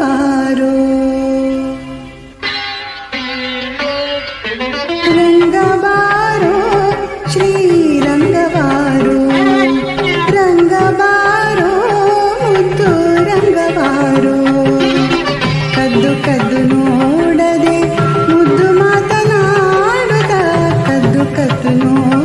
வருவாரோ ರಂಗಬಾರೋ ಶ್ರೀ ರಂಗಬಾರೋ ರಂಗಬಾರೋ ಮುದ್ದು ರಂಗಬಾರೋ ಕದ್ದು ಕದ್ದು ನೋಡದೆ ಮುದ್ದು ಮಾತನಾಡುತ್ತ ಕದ್ದು ಕದ್ದು ನೋಡ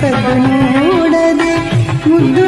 கண்ணோடது முத்து